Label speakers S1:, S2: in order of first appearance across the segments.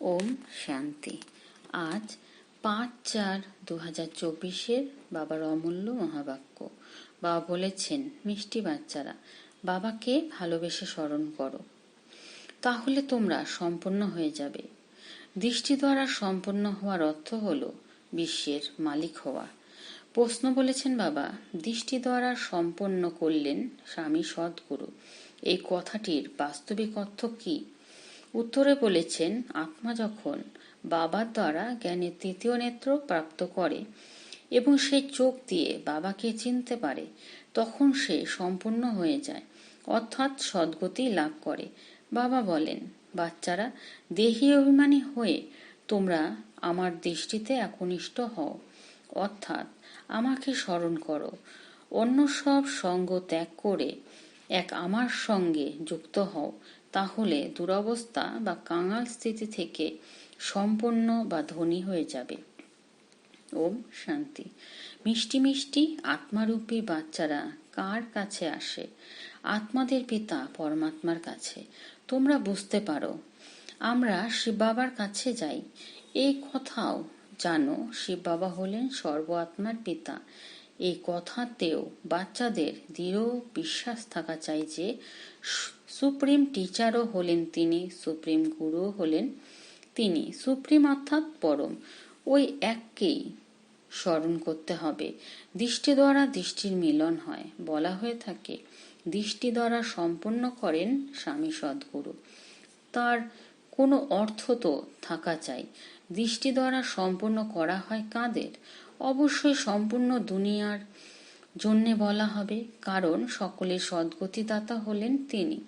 S1: ওম শান্তি। আজ পাঁচ চার দু হাজার চব্বিশের বাবার অমূল্য মহাবাক্য। বাবা বলেছেন, মিষ্টি বাচ্চারা, বাবাকে ভালোবেসে স্মরণ করো। তাহলে তোমরা সম্পন্ন হয়ে যাবে। দৃষ্টি দ্বারা সম্পন্ন হওয়ার অর্থ হল বিশ্বের মালিক হওয়া। প্রশ্ন বলেছেন বাবা, দৃষ্টি দ্বারা সম্পন্ন করলেন স্বামী সদ্গুরু। এই কথাটির বাস্তবিক অর্থ কী? উত্তরে বলেছেন, আত্মা যখন বাবার দ্বারা জ্ঞানের তৃতীয় নেত্র প্রাপ্ত করে এবং সে চোখ দিয়ে বাবাকে চিনতে পারে, তখন সে সম্পূর্ণ হয়ে যায়, অর্থাৎ সদ্গতি লাভ করে। বাবা বলেন, বাচ্চারা, দেহি অভিমানী হয়ে তোমরা আমার দৃষ্টিতে একনিষ্ঠ হও, অর্থাৎ আমাকে স্মরণ করো। অন্য সব সঙ্গ ত্যাগ করে এক আমার সঙ্গে যুক্ত হও তাহলে দুরবস্থা বা কাঙাল স্থিতি থেকে সম্পন্ন বা ধনী হয়ে যাবে। ওম শান্তি। মিষ্টি মিষ্টি আত্মারূপী বাচ্চারা কার কাছে আসে? আত্মাদের পিতা পরমাত্মার কাছে। তোমরা বুঝতে পারো, আমরা শিব বাবার কাছে যাই। এই কথাও জানো, শিব বাবা হলেন সর্ব আত্মার পিতা। এই কথাতেও বাচ্চাদের দৃঢ় বিশ্বাস থাকা চাই যে সুপ্রিম টিচারও হলেন তিনি, সুপ্রিম গুরু হলেন তিনি। সুপ্রিম অর্থাৎ পরম। ওই এককেই স্মরণ করতে হবে। দৃষ্টি দ্বারা দৃষ্টির মিলন হয়, বলা হয়ে থাকে। দৃষ্টি দ্বারা সম্পন্ন করেন স্বামী সদ্গুরু। তার কোনো অর্থ তো থাকা চাই। দৃষ্টি দ্বারা সম্পন্ন করা হয় কাদের? অবশ্যই সম্পূর্ণ দুনিয়ার জন্যে বলা হবে, কারণ সকলের সদ্গতিদাতা হলেন তিনি।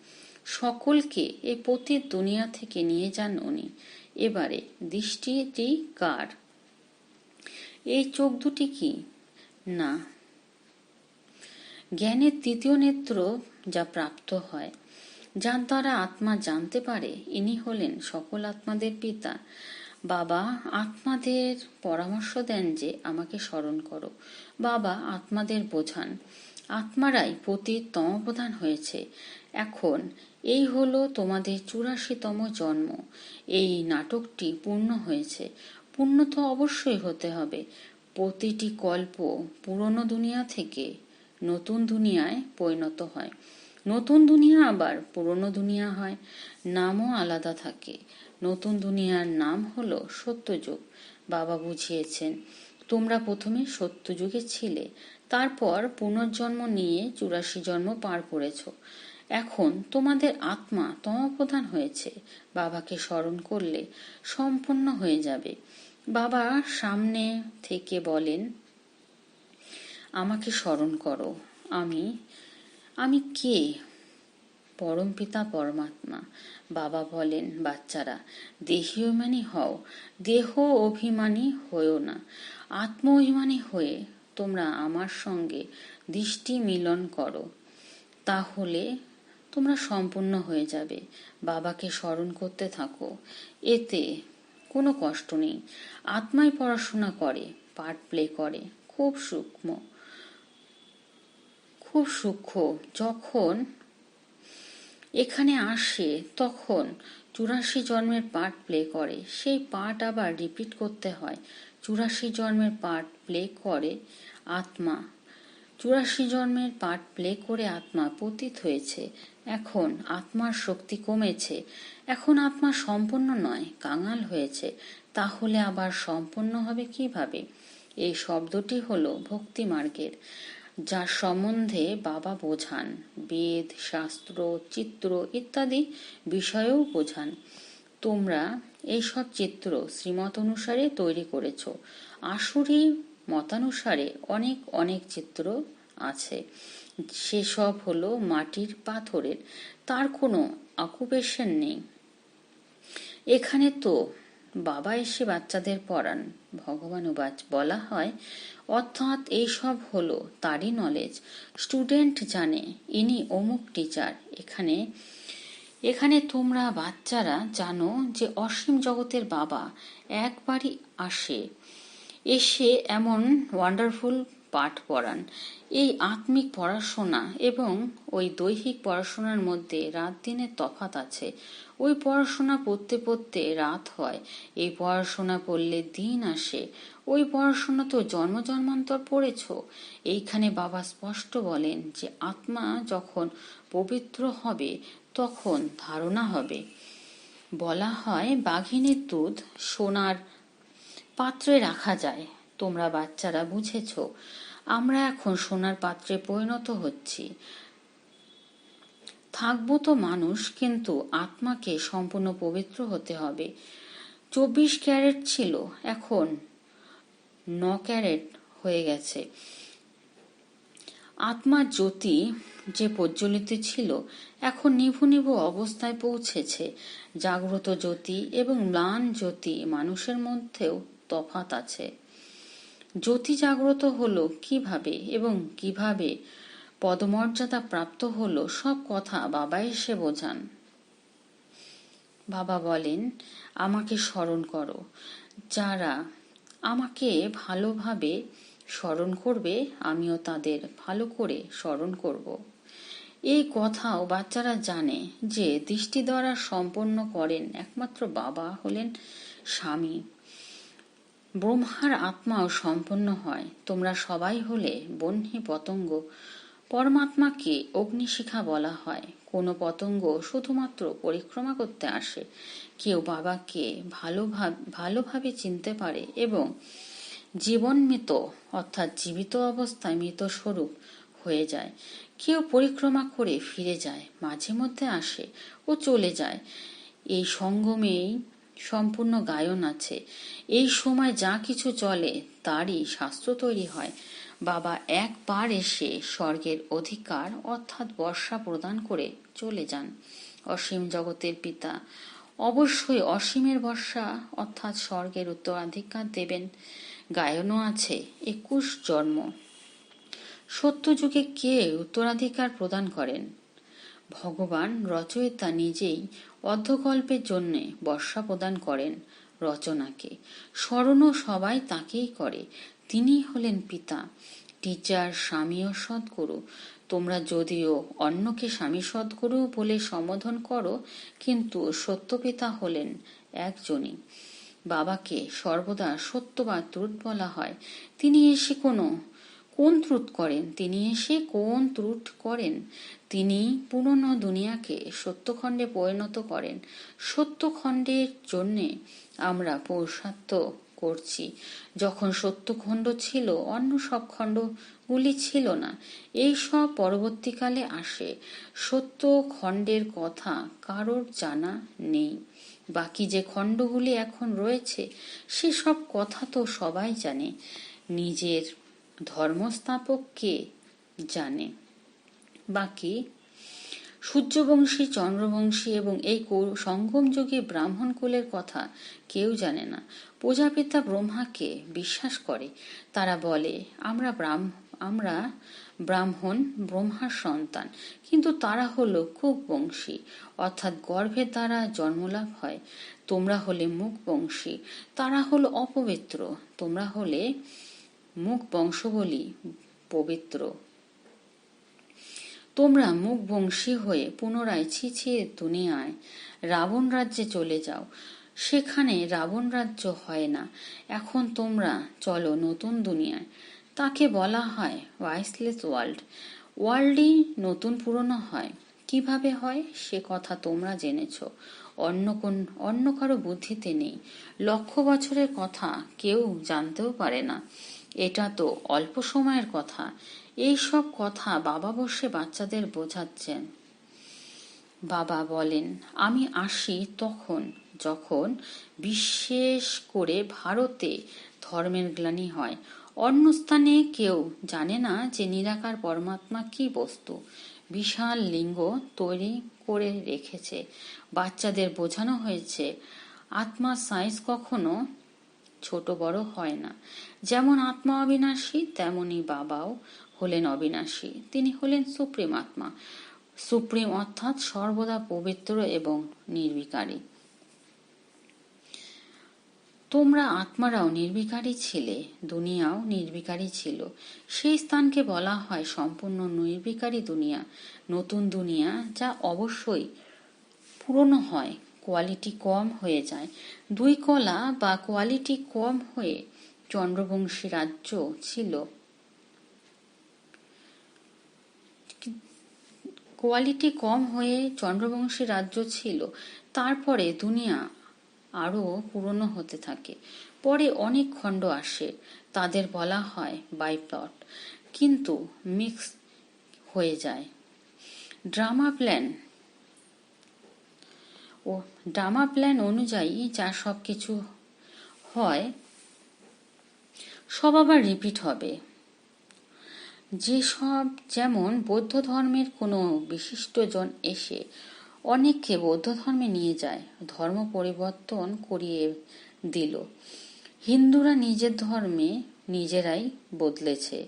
S1: সকলকে এ প্রতি দুনিয়া থেকে নিয়ে যান উনি। এবারে দৃষ্টিটি কার? এই চোখ দুটি কি? না। জ্ঞানের তৃতীয় নেত্র যা প্রাপ্ত হয়, যার দ্বারা আত্মা জানতে পারে, ইনি হলেন সকল আত্মাদের পিতা। বাবা, আত্মাদের পরামর্শ দেন যে আমাকে স্মরণ করো। বাবা, আত্মাদের বোঝান। আত্মারাই পতির তমপ্রধান হয়েছে। এখন, এই হলো তোমাদের চুরাশিতম জন্ম। এই নাটকটি পূর্ণ হয়েছে। পূর্ণ তো অবশ্যই হতে হবে। প্রতিটি কল্প পুরনো দুনিয়া থেকে নতুন দুনিয়ায় পরিণত হয়। নতুন দুনিয়া আবার পুরনো দুনিয়া হয়, নামও আলাদা থাকে। নতুন দুনিয়ার নাম হলো সত্যযুগ। বাবা বুঝিয়েছেন, তোমরা প্রথমে সত্যযুগে ছিলে, তারপর পুনর্জন্ম নিয়ে চুরাশি জন্ম পার করেছ। এখন তোমাদের আত্মা তমপ্রধান হয়েছে। বাবাকে স্মরণ করলে সম্পন্ন হয়ে যাবে। বাবা সামনে থেকে বলেন, আমাকে স্মরণ করো। আমি আমি কে? পরম পিতা পরমাত্মা। বাবা বলেন, বাচ্চারা দেহি অভিমানী হও। দেহ অভিমানী হয়েও না। আত্ম অভিমানী হয়ে তোমরা আমার সঙ্গে দৃষ্টি মিলন করো। তাহলে তোমরা সম্পূর্ণ হয়ে যাবে। বাবাকে স্মরণ করতে থাকো। এতে কোনো কষ্ট নেই। আত্মায় পড়াশোনা করে পার্ট প্লে করে। খুব সূক্ষ্ম। খুব সূক্ষ্ম। যখন এখানে আসে, তখন চুরাশি জন্মের পার্ট প্লে করে। সেই পার্ট আবার রিপিট করতে হয়। চুরাশি জন্মের পার্ট প্লে করে আত্মা। চুরাশি জন্মের পার্ট প্লে করে আত্মা পতিত হয়েছে। এখন আত্মার শক্তি কমেছে। এখন আত্মা সম্পন্ন নয়, কাঙাল হয়েছে। তাহলে আবার সম্পন্ন হবে কীভাবে? এই শব্দটি হলো ভক্তি মার্গের। যার সম্বন্ধে বাবা বোঝান। বেদ, শাস্ত্র, চিত্র ইত্যাদি বিষয়েও বোঝান। তোমরা এইসব চিত্র শ্রীমত অনুসারে তৈরি করেছ। আসুরি মতানুসারে অনেক অনেক চিত্র আছে। সেসব হলো মাটির পাথরের। তার কোনো অকুপেশন নেই। এখানে তো বাবা এসে বাচ্চাদের পড়ান। ভগবান উবাচ বলা হয়, অর্থাৎ এইসব হলো তারই নলেজ স্টুডেন্ট জানে, ইনি অমুক টিচার এখানে এখানে তোমরা বাচ্চারা জানো যে অসীম জগতের বাবা একবারই আসে। এসে এমন ওয়ান্ডারফুল পাঠ পড়ান। এই আত্মিক পড়াশোনা এবং ওই দৈহিক পড়াশোনার মধ্যে রাত দিনের তফাত আছে। ওই পড়াশোনা পড়তে পড়তে রাত হয়। এই পড়াশোনা পড়লে দিন আসে। ওই পড়াশোনা তো জন্ম জন্মান্তর পড়েছ। এইখানে বাবা স্পষ্ট বলেন যে আত্মা যখন পবিত্র হবে, তখন ধারণা হবে। বলা হয় বাঘিনীর দুধ সোনার পাত্রে রাখা যায়। তোমরা বাচ্চারা বুঝেছ, আমরা এখন সোনার পাত্রে পরিণত হচ্ছি। থাকব তো মানুষ, কিন্তু আত্মাকে সম্পূর্ণ পবিত্র হতে হবে। চব্বিশ ক্যারেট ছিল, এখন ন ক্যারেট হয়ে গেছে। আত্মার জ্যোতি যে প্রজ্বলিত ছিল, এখন নিভু নিভু অবস্থায় পৌঁছেছে। জাগ্রত জ্যোতি এবং ম্লান জ্যোতি মানুষের মধ্যেও তফাত আছে। জ্যোতি জাগ্রত হলো কীভাবে এবং কীভাবে পদমর্যাদা প্রাপ্ত হলো সব কথা বাবা এসে বোঝান। বাবা বলেন, আমাকে স্মরণ করো। যারা আমাকে ভালোভাবে স্মরণ করবে, আমিও তাদের ভালো করে স্মরণ করব। এই কথাও বাচ্চারা জানে যে দৃষ্টি দ্বারা সম্পন্ন করেন একমাত্র বাবা হলেন স্বামী। ব্রহ্মার আত্মাও সম্পন্ন হয়। তোমরা সবাই হলে বহ্নি পতঙ্গ। পরমাত্মাকে অগ্নিশিখা বলা হয়। কোনো পতঙ্গ শুধুমাত্র পরিক্রমা করতে আসে। কেউ বাবাকে ভালোভাবে ভালোভাবে চিনতে পারে এবং জীবন মৃত অর্থাৎ জীবিত অবস্থায় মৃত স্বরূপ হয়ে যায়। কেউ পরিক্রমা করে ফিরে যায়, মাঝে মধ্যে আসে ও চলে যায়। এই সঙ্গমেই সম্পূর্ণ গায়ন আছে। এই সময় যা কিছু চলে, তারই শাস্ত্র তৈরি হয়। বাবা একবার এসে স্বর্গের অধিকার, অর্থাৎ বর্ষা প্রদান করে চলে যান। অসীম জগতের পিতা অবশ্যই অসীমের বর্ষা, অর্থাৎ স্বর্গের উত্তরাধিকার দেবেন। গায়নও আছে, একুশ জন্ম। সত্যযুগে কে উত্তরাধিকার প্রদান করেন? ভগবান রচয়িতা নিজেই অর্ধকল্পের জন্যে বর্ষা প্রদান করেন রচনাকে। স্মরণও সবাই তাকেই করে। তিনি হলেন পিতা, টিচার স্বামী ও সদ্গুরু। তোমরা যদিও অন্যকে স্বামী সদ্গুরু বলে সম্বোধন করো, কিন্তু সত্যপিতা হলেন একজনই। বাবাকে সর্বদা সত্য বা ত্রুট বলা হয়। তিনি এসে কোনো কোন ত্রুট করেন? তিনি এসে কোন ত্রুট করেন? তিনি পুরনো দুনিয়াকে সত্যখণ্ডে পরিণত করেন। সত্যখণ্ডের জন্যে আমরা পৌষাত্য করছি। যখন সত্যখণ্ড ছিল, অন্য সব খণ্ডগুলি ছিল না। এই সব পরবর্তীকালে আসে। সত্য খণ্ডের কথা কারোর জানা নেই। বাকি যে খণ্ডগুলি এখন রয়েছে সেসব কথা তো সবাই জানে। নিজের ধর্মস্থাপক কে জানে? বাকি, সূর্যবংশী, চন্দ্রবংশী এবং এই সঙ্গম যুগে ব্রাহ্মণ কুলের কথা কেউ জানে না। প্রজাপিতা ব্রহ্মাকে বিশ্বাস করে? তারা বলে, আমরা ব্রাহ্ম, আমরা ব্রাহ্মণ, ব্রহ্মার সন্তান, কিন্তু তারা হলো খুব বংশী, অর্থাৎ গর্ভের দ্বারা জন্মলাভ হয়। তোমরা হলে মুখ বংশী, তারা হলো অপবিত্র, তোমরা হলে মুখ বংশবলী, পবিত্র। তোমরা মুখ বংশী হয়ে পুনরায় ছিছিয়ে দুনিয়ায় রাবণ রাজ্যে চলে যাও। সেখানে রাবণ রাজ্য হয় না। এখন তোমরা চলো নতুন দুনিয়ায়। তাকে বলা হয় ওয়াইসলেস ওয়ার্ল্ড ওয়ার্ল্ডই নতুন পুরনো হয়। কীভাবে হয়? সে কথা তোমরা জেনেছ। অন্য কোন, অন্য কারও বুদ্ধিতে নেই। লক্ষ বছরের কথা কেউ জানতেও পারে না। এটা তো অল্প সময়ের কথা। এই সব কথা বাবা বসে বাচ্চাদের বোঝাচ্ছেন। বাবা বলেন, আমি আসি তখন যখন বিশেষ করে ভারতে ধর্মের গ্লানি হয়। অন্য স্থানে কেউ জানে না যে নিরাকার পরমাত্মা কি বস্তু। বিশাল লিঙ্গ তৈরি করে রেখেছে। বাচ্চাদের বোঝানো হয়েছে, আত্মা সাইজ কখনো ছোট বড় হয় না। যেমন আত্মা অবিনাশী, তেমনি বাবাও হলেন অবিনাশী। তিনি হলেন সুপ্রিম আত্মা। সুপ্রিম অর্থাৎ সর্বদা পবিত্র এবং নির্বিকারী। তোমরা আত্মারাও নির্বিকারী ছিলে, দুনিয়াও নির্বিকারী ছিল। সেই স্থানকে বলা হয় সম্পূর্ণ নির্বিকারী দুনিয়া। নতুন দুনিয়া যা অবশ্যই পুরনো হয় কোয়ালিটি কম হয়ে যায়। দুই কলা বা কোয়ালিটি কম হয়ে চন্দ্রবংশী রাজ্য ছিল। কোয়ালিটি কম হয়ে চন্দ্রবংশী রাজ্য ছিল, তারপরে দুনিয়া আরও পুরনো হতে থাকে। পরে অনেক খণ্ড আসে, তাদের বলা হয় বাইপ্লট কিন্তু মিক্স হয়ে যায়। ড্রামা প্ল্যান ও ড্রামা প্ল্যান অনুযায়ী যা সব কিছু হয় সব আবার রিপিট হবে। যেসব যেমন বৌদ্ধ ধর্মের কোনো বিশিষ্টজন এসে অনেককে বৌদ্ধ ধর্মে নিয়ে যায়, ধর্ম পরিবর্তন করিয়ে দিল। হিন্দুরা নিজের ধর্মে নিজেরাই বদলেছে।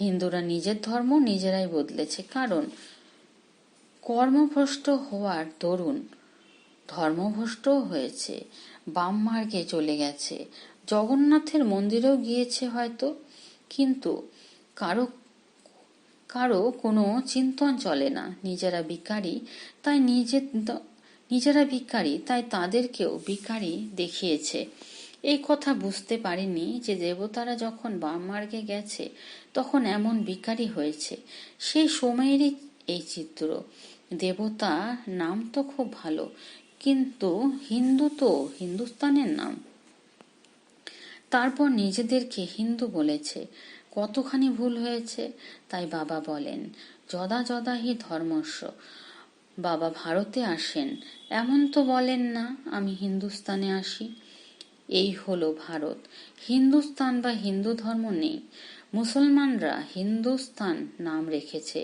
S1: হিন্দুরা নিজের ধর্ম নিজেরাই বদলেছে। কারণ কর্মভ্রষ্ট হওয়ার দরুন ধর্মভ্রষ্ট হয়েছে, বাম মার্গে চলে গেছে। জগন্নাথের মন্দিরেও গিয়েছে হয়তো, কিন্তু কারও কারও কোনো চিন্তন চলে না। নিজেরা ভিকারি তাই নিজে, নিজেরা ভিকারি তাই তাদেরকেও ভিকারি দেখিয়েছে। এই কথা বুঝতে পারিনি যে দেবতারা যখন বাম মার্গে গেছে, তখন এমন ভিকারি হয়েছে। সেই সময়েরই এই চিত্র। দেবতা নাম তো খুব ভালো, কিন্তু হিন্দু তো হিন্দুস্তানের নাম। তারপর নিজেদেরকে হিন্দু বলেছে। কতখানি ভুল হয়েছে, তাই বাবা বলেন, যদা যদা হি ধর্মস্ব। বাবা ভারতে আসেন, এমন তো বলেন না, আমি হিন্দুস্তানে আসি। এই হলো ভারত। হিন্দুস্তান বা হিন্দু ধর্ম নেই। মুসলমানরা হিন্দুস্তান নাম রেখেছে।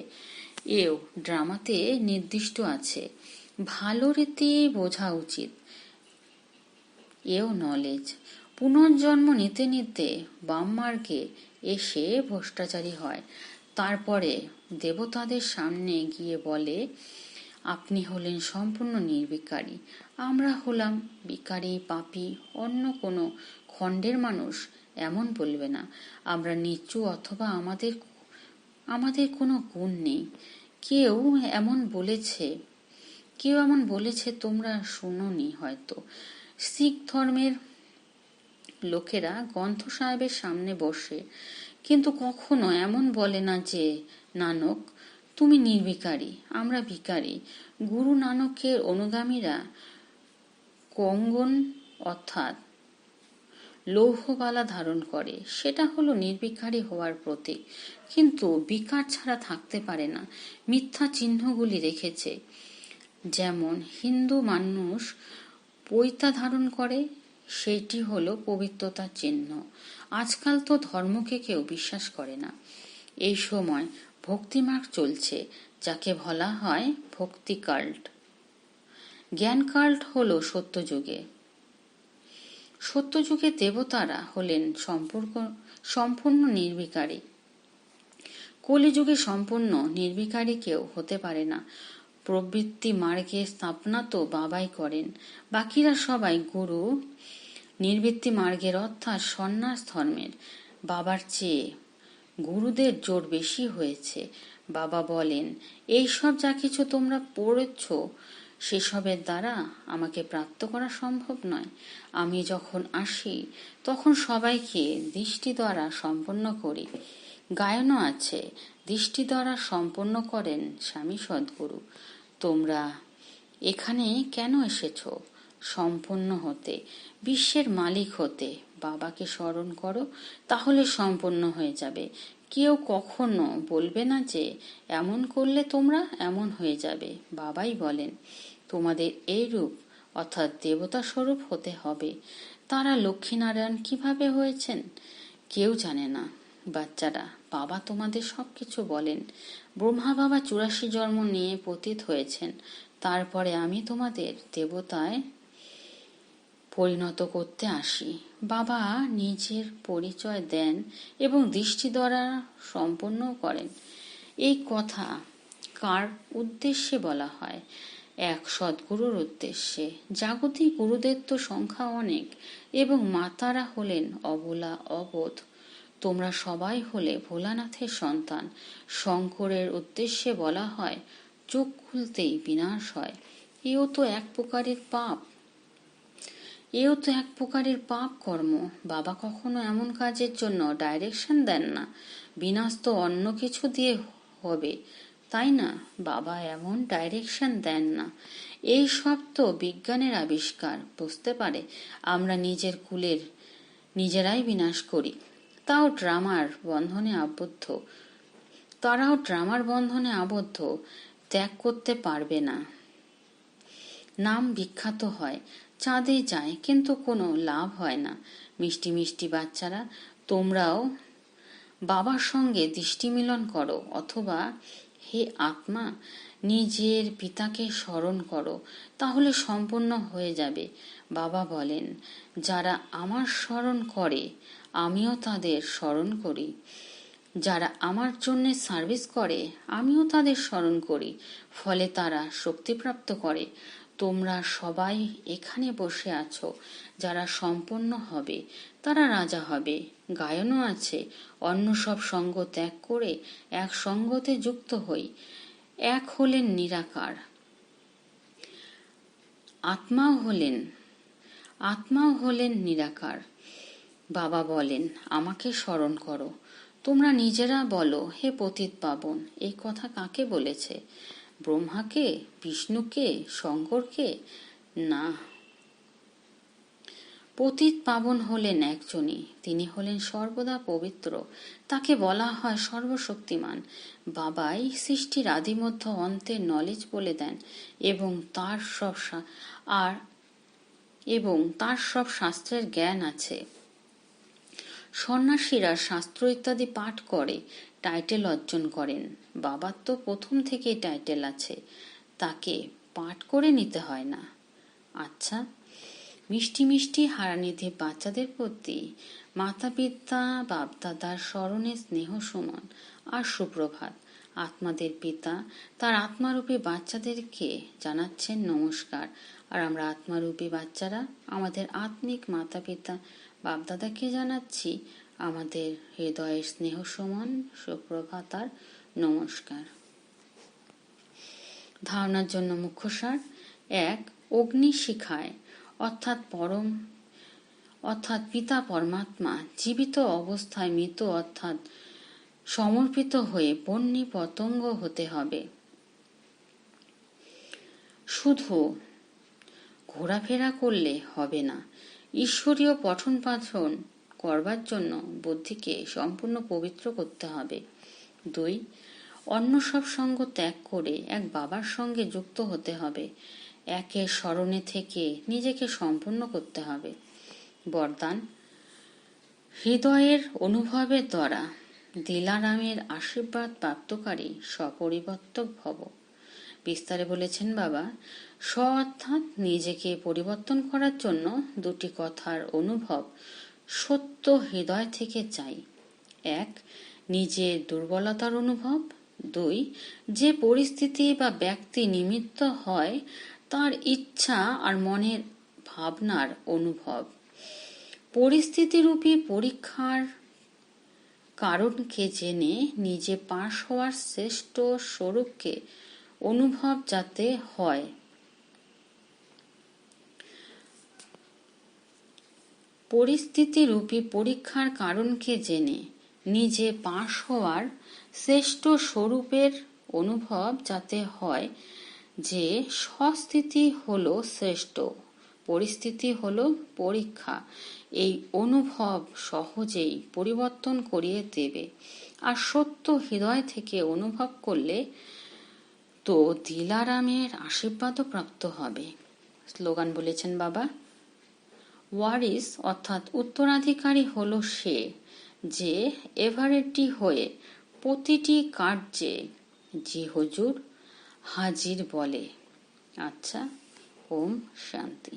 S1: এও ড্রামাতে নির্দিষ্ট আছে। ভালো রীতি বোঝা উচিত। এও নলেজ। পুনর্জন্ম নিতে নিতে বাম মার্গে এসে ভ্রষ্টাচারী হয়। তারপরে দেবতাদের সামনে গিয়ে বলে, আপনি হলেন সম্পূর্ণ নির্বিকারী। আমরা হলাম বিকারী, পাপি, অন্য কোনো খণ্ডের মানুষ। এমন বলবে না। আমরা নিচু অথবা আমাদের আমাদের কোনো গুণ নেই। কেউ এমন বলেছে, কেউ এমন বলেছে তোমরা শুনোনি হয়তো। শিখ ধর্মের লোকেরা গ্রন্থ সাহেবের সামনে বসে, কিন্তু কখনো এমন বলে না যে, নানক, তুমি নির্বিকারী, আমরা ভিকারী গুরু নানকের অনুগামীরা কঙ্গন অর্থাৎ লৌহবালা ধারণ করে। সেটা হলো নির্বিকারী হওয়ার প্রতীক। কিন্তু বিকার ছাড়া থাকতে পারে না। মিথ্যা চিহ্নগুলি রেখেছে। যেমন হিন্দু মানুষ পৈতা ধারণ করে সেইটি হলো পবিত্রতার চিহ্ন। আজকাল তো ধর্মকে কেউ বিশ্বাস করে না। এই সময় ভক্তিমার্গ চলছে, যাকে বলা হয় ভক্তি কাল্ট জ্ঞান কাল্ট হল সত্যযুগে। সত্যযুগে দেবতারা হলেন সম্পর্ক, সম্পূর্ণ নির্বিকারী। কলিযুগে সম্পূর্ণ নির্বিকারী কেউ হতে পারে না। প্রবৃত্তি মার্গে স্থাপনা তো বাবাই করেন। বাকিরা সবাই গুরু। নির্বৃত্তি মার্গের অর্থাৎ সন্ন্যাস ধর্মের। বাবার চেয়ে গুরুদের জোর বেশি হয়েছে। বাবা বলেন, এই সব যা কিছু তোমরা পড়েছ, সেসবের দ্বারা আমাকে প্রাপ্ত করা সম্ভব নয়। আমি যখন আসি, তখন সবাইকে দৃষ্টি দ্বারা সম্পন্ন করি। গায়নও আছে, দৃষ্টি দ্বারা সম্পন্ন করেন স্বামী সদ্গুরু। তোমরা এখানে কেন এসেছ? সম্পন্ন হতে, বিশ্বের মালিক হতে, বাবাকে স্মরণ করো, তাহলে সম্পন্ন হয়ে যাবে। কেউ কখনো বলবে না যে, এমন করলে তোমরা এমন হয়ে যাবে। বাবাই বলেন, তোমাদের এই রূপ অর্থাৎ দেবতা স্বরূপ হতে হবে। তারা লক্ষ্মীনারায়ণ কীভাবে হয়েছেন? কেউ জানে না, বাচ্চারা। বাবা তোমাদের সব কিছু বলেন। ব্রহ্মা বাবা চুরাশি জন্ম নিয়ে পতিত হয়েছেন। তারপরে আমি তোমাদের দেবতায় পরিণত করতে আসি। বাবা নিজের পরিচয় দেন এবং দৃষ্টি দ্বারা সম্পন্ন করেন। এই কথা কার উদ্দেশ্যে বলা হয়? এক সদ্গুরুর উদ্দেশ্যে। জাগতিক গুরুদের তো সংখ্যা অনেক এবং মাতারা হলেন অবলা, অবোধ তোমরা সবাই হলে ভোলানাথের সন্তান। শঙ্করের উদ্দেশ্যে বলা হয়, চোখ খুলতেই বিনাশ হয়। এও তো এক প্রকারের পাপ। এও তো এক প্রকারের পাপ কর্ম। বাবা কখনো এমন কাজের জন্য ডাইরেকশন দেন না। বিনাশ তো অন্য কিছু দিয়ে হবে। তাই না? বাবা এমন ডাইরেকশন দেন না। এই সব তো বিজ্ঞানের আবিষ্কার। বুঝতে পারে? আমরা নিজের কুলের নিজেরাই বিনাশ করি। তাও ড্রামার বন্ধনে আবদ্ধ। তারাও ড্রামার বন্ধনে আবদ্ধ, ত্যাগ করতে পারবে না। নাম বিখ্যাত হয়, চাঁদে যায়, কিন্তু কোনো লাভ হয় না। মিষ্টি মিষ্টি বাচ্চারা, তোমরাও বাবার সঙ্গে দৃষ্টি মিলন করো, অথবা হে আত্মা, নিজের পিতাকে স্মরণ করো, তাহলে সম্পূর্ণ হয়ে যাবে। বাবা বলেন, যারা আমার স্মরণ করে আমিও তাদের স্মরণ করি। যারা আমার জন্য সার্ভিস করে, আমিও তাদের স্মরণ করি। ফলে তারা শক্তিপ্রাপ্ত করে। তোমরা সবাই এখানে বসে আছো। যারা সম্পন্ন হবে, তারা রাজা হবে। গায়নও আছে। অন্য সব সঙ্গ ত্যাগ করে এক সঙ্গতে যুক্ত হই। এক হলেন নিরাকার। আত্মাও হলেন আত্মাও হলেন নিরাকার। বাবা বলেন, আমাকে স্মরণ করো। তোমরা নিজেরা বলো, হে পতিত পাবন, এই কথা কাকে বলেছে? ব্রহ্মাকে, বিষ্ণুকে, শঙ্করকে? না। পতিত পাবন হলেন একজনই। তিনি হলেন সর্বদা পবিত্র। তাকে বলা হয় সর্বশক্তিমান। বাবাই সৃষ্টির আদিমধ্য অন্তের নলেজ বলে দেন এবং তার সব আর এবং তার সব শাস্ত্রের জ্ঞান আছে। সন্ন্যাসীরা শাস্ত্র ইত্যাদি পাঠ করে টাইটেল অর্জন করেন। বাবার তো প্রথম থেকেই টাইটেল আছে। তাকে পাঠ করে নিতে হয় না। আচ্ছা মিষ্টি মিষ্টি হারানিধি বাচ্চাদের প্রতি মাতা পিতা বাপদাদার স্মরণে স্নেহ সমান আর সুপ্রভাত। আত্মাদের পিতা তার আত্মারূপী বাচ্চাদেরকে জানাচ্ছেন নমস্কার। আর আমরা আত্মারূপী বাচ্চারা, আমাদের আত্মিক মাতা পিতা বাপদাদাকে জানাচ্ছি, আমাদের হৃদয়ের স্নেহ সমান, সুপ্রভাত আর নমস্কার। ধারণার জন্য মুখ্য সার, এক অগ্নি শিখায় অর্থাৎ পরম, অর্থাৎ পিতা পরমাত্মা জীবিত অবস্থায় মৃত, অর্থাৎ সমর্পিত হয়ে বন্যী পতঙ্গ হতে হবে। শুধু ঘোরাফেরা করলে হবে না ঈশ্বরীয় পঠন পাঠন করবার জন্য বুদ্ধিকে সম্পূর্ণ পবিত্র করতে হবে। দুই, অন্য সব সঙ্গ ত্যাগ করে এক বাবার সঙ্গে যুক্ত হতে হবে। একের স্মরণে থেকে নিজেকে সম্পূর্ণ করতে হবে। বরদান, হৃদয়ের অনুভবের দ্বারা দিলারামের আশীর্বাদ প্রাপ্তকারী সপরিবর্তক ভব। বিস্তারে বলেছেন বাবা স্ব অর্থাৎ নিজেকে পরিবর্তন করার জন্য দুটি কথার অনুভব সত্য হৃদয় থেকে চাই। এক, নিজের দুর্বলতার অনুভব। দুই, যে পরিস্থিতি বা ব্যক্তি নিমিত্ত হয়, তার ইচ্ছা আর মনের ভাবনার অনুভব। পরিস্থিতিরূপী পরীক্ষার কারণকে জেনে নিজে পাশ হওয়ার শ্রেষ্ঠ স্বরূপকে অনুভব যাতে হয় পরিস্থিতিরূপী পরীক্ষার কারণকে জেনে নিজে পাশ হওয়ার শ্রেষ্ঠ স্বরূপের অনুভব যাতে হয় যে স্বস্থিতি হল শ্রেষ্ঠ, পরিস্থিতি হল পরীক্ষা। এই অনুভব সহজেই পরিবর্তন করিয়ে দেবে। আর সত্য হৃদয় থেকে অনুভব করলে তো দিলারামের আশীর্বাদও প্রাপ্ত হবে। স্লোগান বলেছেন বাবা। ওয়ারিস অর্থাৎ উত্তরাধিকারী হল সে, যে এভারেটি হয়ে প্রতিটি কার্যে, জি হজুর, হাজির বলে। আচ্ছা ওম শান্তি।